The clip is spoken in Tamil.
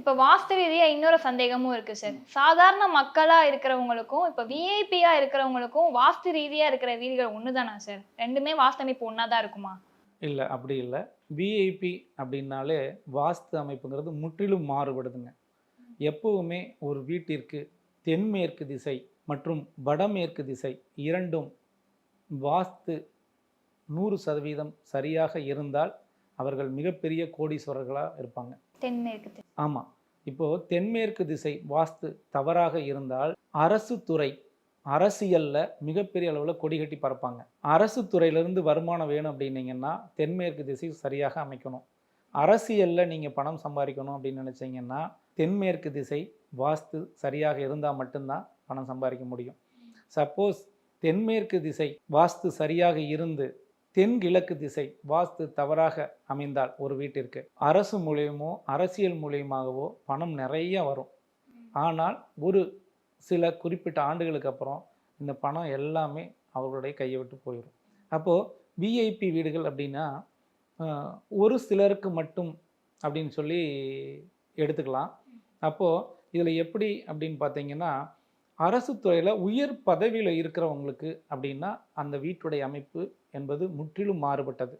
இப்போ வாஸ்து ரீதியாக இன்னொரு சந்தேகமும் இருக்கு சார் சாதாரண மக்களா இருக்கிறவங்களுக்கும் இப்போ விஐபியா இருக்கிறவங்களுக்கும் வாஸ்து ரீதியா இருக்கிற வீடுகள் தானா சார் ரெண்டுமே வாஸ்து அமைப்பு ஒன்னாதான் இருக்குமா? இல்லை அப்படி இல்லை. விஐபி அப்படின்னாலே வாஸ்து அமைப்புங்கிறது முற்றிலும் மாறுபடுதுங்க. எப்போவுமே ஒரு வீட்டிற்கு தென்மேற்கு திசை மற்றும் வடமேற்கு திசை இரண்டும் வாஸ்து நூறு சதவீதம் சரியாக இருந்தால் அவர்கள் மிகப்பெரிய கோடீஸ்வரர்களாக இருப்பாங்க. தென்மேற்கு திசை. ஆமாம் இப்போது தென்மேற்கு திசை வாஸ்து தவறாக இருந்தால் அரசு துறை அரசியலில் மிகப்பெரிய அளவில் கொடி கட்டி பறப்பாங்க. அரசு துறையிலேருந்து வருமானம் வேணும் அப்படின்னீங்கன்னா தென்மேற்கு திசை சரியாக அமைக்கணும். அரசியலில் நீங்கள் பணம் சம்பாதிக்கணும் அப்படின்னு நினச்சிங்கன்னா தென்மேற்கு திசை வாஸ்து சரியாக இருந்தால் மட்டும்தான் பணம் சம்பாதிக்க முடியும். சப்போஸ் தென்மேற்கு திசை வாஸ்து சரியாக இருந்து தென்கிழக்கு திசை வாஸ்து தவறாக அமைந்தால் ஒரு வீட்டிற்கு. அரசு மூலியமோ அரசியல் மூலியமாகவோ பணம் நிறைய வரும். ஆனால் ஒரு சில குறிப்பிட்ட ஆண்டுகளுக்கு அப்புறம் இந்த பணம் எல்லாமே அவர்களுடைய கையை விட்டு போயிடும். அப்போது விஐபி வீடுகள் அப்படின்னா ஒரு சிலருக்கு மட்டும் அப்படின்னு சொல்லி எடுத்துக்கலாம். அப்போது இதில் எப்படி அப்படின்னு பார்த்தீங்கன்னா அரசு துறையில் உயர் பதவியில் இருக்கிறவங்களுக்கு அப்படின்னா அந்த வீட்டுடைய அமைப்பு என்பது முற்றிலும் மாறுபட்டது.